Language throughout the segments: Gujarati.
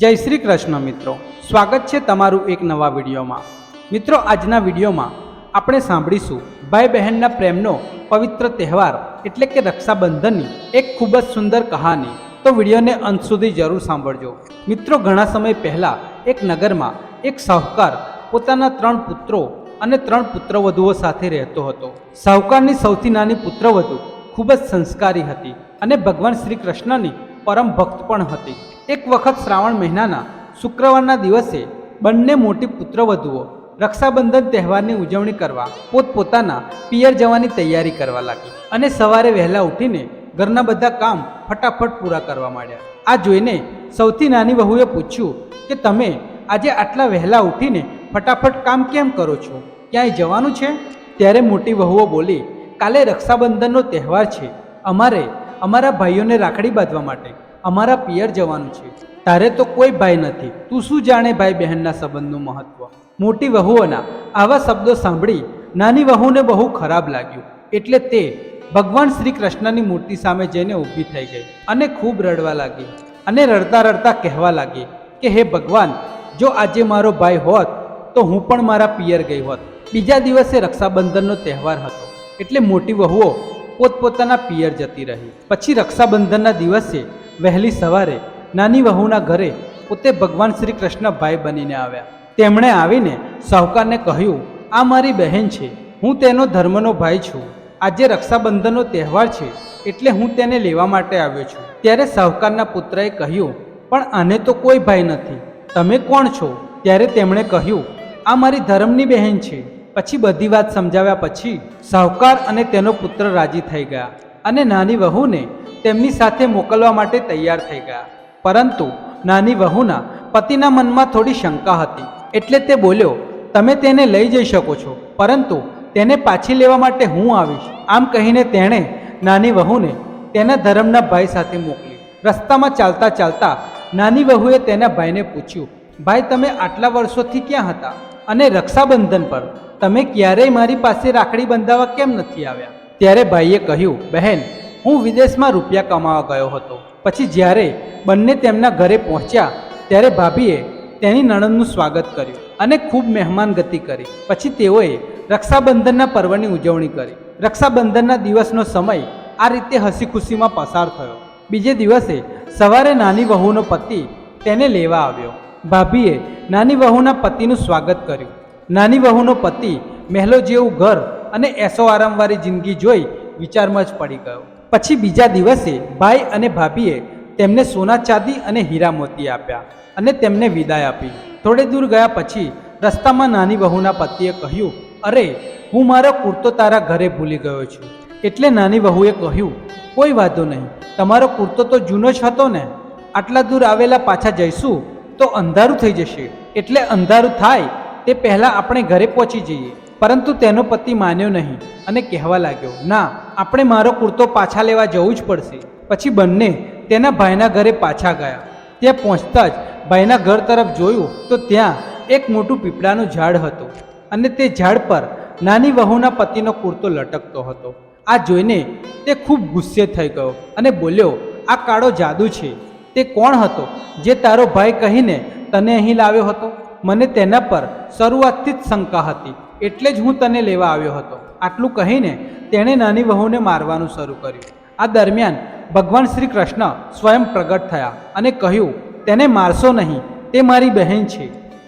જય શ્રી કૃષ્ણ મિત્રો. સ્વાગત છે તમારું એક નવા વિડીયોમાં. મિત્રો, આજના વિડીયોમાં આપણે સાંભળીશું ભાઈ બહેનના પ્રેમનો પવિત્ર તહેવાર એટલે કે રક્ષાબંધનની એક ખૂબ જ સુંદર કહાની. તો વિડીયોને અંત સુધી જરૂર સાંભળજો. મિત્રો, ઘણા સમય પહેલાં એક નગરમાં એક સાહુકાર પોતાના ત્રણ પુત્રો અને ત્રણ પુત્રવધુઓ સાથે રહેતો હતો. સાહુકારની સૌથી નાની પુત્રવધુ ખૂબ જ સંસ્કારી હતી અને ભગવાન શ્રી કૃષ્ણની પરમ ભક્ત પણ હતી. એક વખત શ્રાવણ મહિનાના શુક્રવારના દિવસે બંને મોટી પુત્રવધુઓ રક્ષાબંધન તહેવારની ઉજવણી કરવા પોતપોતાના પિયર જવાની તૈયારી કરવા લાગી અને સવારે વહેલા ઉઠીને ઘરના બધા કામ ફટાફટ પૂરા કરવા માંડ્યા. આ જોઈને સૌથી નાની વહુએ પૂછ્યું કે, તમે આજે આટલા વહેલા ઉઠીને ફટાફટ કામ કેમ કરો છો? ક્યાંય જવાનું છે? ત્યારે મોટી વહુઓ બોલી, કાલે રક્ષાબંધનનો તહેવાર છે. અમારે, અમારા ભાઈઓને રાખડી બાંધવા માટે અમારા પિયર જવાનું છે. તારે તો કોઈ ભાઈ નથી. તું શું જાણે ભાઈ બહેનના સંબંધનું મહત્વ? મોટી વહુઓના આવા શબ્દો સાંભળી નાની વહુને બહુ ખરાબ લાગ્યું. એટલે તે ભગવાન શ્રી કૃષ્ણની મૂર્તિ સામે જઈને ઊભી થઈ ગઈ અને ખૂબ રડવા લાગી અને રડતા રડતા કહેવા લાગી કે, હે ભગવાન, જો આજે મારો ભાઈ હોત, તો હું પણ મારા પિયર ગઈ હોત. બીજા દિવસે રક્ષાબંધનનો તહેવાર હતો. એટલે મોટી વહુઓ પોતપોતાના પિયર જતી રહી. પછી રક્ષાબંધનના દિવસે વહેલી સવારે નાની વહુના ઘરે પોતે ભગવાન શ્રી કૃષ્ણ ભાઈ બનીને આવ્યા. તેમણે આવીને સાહુકારને કહ્યું, આ મારી બહેન છે. હું તેનો ધર્મનો ભાઈ છું. આજે રક્ષાબંધનનો તહેવાર છે એટલે હું તેને લેવા માટે આવ્યો છું. ત્યારે સાહુકારના પુત્રએ કહ્યું, પણ આને તો કોઈ ભાઈ નથી. તમે કોણ છો? ત્યારે તેમણે કહ્યું, આ મારી ધર્મની બહેન છે. પછી બધી વાત સમજાવ્યા પછી સાહુકાર અને તેનો પુત્ર રાજી થઈ ગયા. અને નાની વહુને તેમની સાથે મોકલવા માટે તૈયાર થઈ ગયા. પરંતુ નાની વહુના પતિના મનમાં થોડી શંકા હતી. એટલે તે બોલ્યો, તમે તેને લઈ જઈ શકો છો, પરંતુ તેને પાછી લેવા માટે હું આવીશ. આમ કહીને તેણે નાની વહુને તેના ધર્મના ભાઈ સાથે મોકલી. રસ્તામાં ચાલતા ચાલતા નાની વહુએ તેના ભાઈને પૂછ્યું, ભાઈ, તમે આટલા વર્ષોથી ક્યાં હતા? અને રક્ષાબંધન પર તમે ક્યારેય મારી પાસે રાખડી બંધાવવા કેમ નથી આવ્યા? ત્યારે ભાઈએ કહ્યું, બહેન, હું વિદેશમાં રૂપિયા કમાવા ગયો હતો. પછી જ્યારે બંને તેમના ઘરે પહોંચ્યા, ત્યારે ભાભીએ તેની નણંદનું સ્વાગત કર્યું અને ખૂબ મહેમાન ગતિ કરી. પછી તેઓએ રક્ષાબંધનના પર્વની ઉજવણી કરી. રક્ષાબંધનના દિવસનો સમય આ રીતે હસી ખુશીમાં પસાર થયો. બીજે દિવસે સવારે નાની વહુનો પતિ તેને લેવા આવ્યો. ભાભીએ નાની વહુના પતિનું સ્વાગત કર્યું. નાની વહુનો પતિ મહેલો જેવું ઘર અને એસો આરામવાળી જિંદગી જોઈ વિચારમાં જ પડી ગયો. પછી બીજા દિવસે ભાઈ અને ભાભીએ તેમને સોના ચાંદી અને હીરા મોતી આપ્યા અને તેમને વિદાય આપી. થોડે દૂર ગયા પછી રસ્તામાં નાની વહુના પતિએ કહ્યું, અરે, હું મારો કુર્તો તારા ઘરે ભૂલી ગયો છું. એટલે નાની વહુએ કહ્યું, કોઈ વાંધો નહીં, તમારો કુર્તો તો જૂનો જ હતો ને. આટલા દૂર આવેલા પાછા જઈશું તો અંધારું થઈ જશે. એટલે અંધારું થાય તે પહેલાં આપણે ઘરે પહોંચી જઈએ. પરંતુ તેનો પતિ માન્યો નહીં અને કહેવા લાગ્યો, ના, આપણે મારો કુર્તો પાછા લેવા જવું જ પડશે. પછી બંને તેના ભાઈના ઘરે પાછા ગયા. ત્યાં પહોંચતા જ ભાઈના ઘર તરફ જોયું તો ત્યાં એક મોટું પીપળાનું ઝાડ હતું અને તે ઝાડ પર નાની વહુના પતિનો કુર્તો લટકતો હતો. આ જોઈને તે ખૂબ ગુસ્સે થઈ ગયો અને બોલ્યો, આ કાળો જાદુ છે. તે કોણ હતો જે તારો ભાઈ કહીને તને અહીં લાવ્યો હતો? મને તેના પર શરૂઆતથી જ શંકા હતી. એટલે જ હું તને લેવા આવ્યો હતો. આટલું કહીને તેણે નાની વહુને મારવાનું શરૂ કર્યું. આ દરમિયાન ભગવાન શ્રી કૃષ્ણ સ્વયં પ્રગટ થયા અને કહ્યું, તેને મારશો નહીં. તે મારી બહેન છે.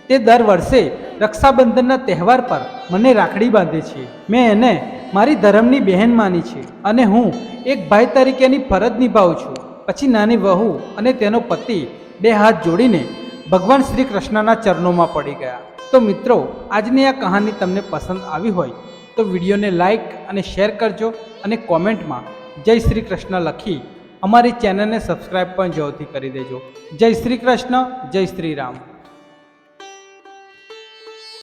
તે દર વર્ષે રક્ષાબંધનના તહેવાર પર મને રાખડી બાંધે છે. મેં એને મારી ધર્મની બહેન માની છે અને હું એક ભાઈ તરીકેની ફરજ નિભાવું છું. પછી નાની વહુ અને તેનો પતિ બે હાથ જોડીને ભગવાન શ્રી કૃષ્ણના ચરણોમાં પડી ગયા. તો મિત્રો, આજની આ કહાની તમને પસંદ આવી હોય તો વિડીયોને લાઈક અને શેર કરજો અને કોમેન્ટમાં જય શ્રી કૃષ્ણ લખી અમારી ચેનલને સબસ્ક્રાઈબ પણ જરૂરથી કરી દેજો. જય શ્રી કૃષ્ણ, જય શ્રી રામ.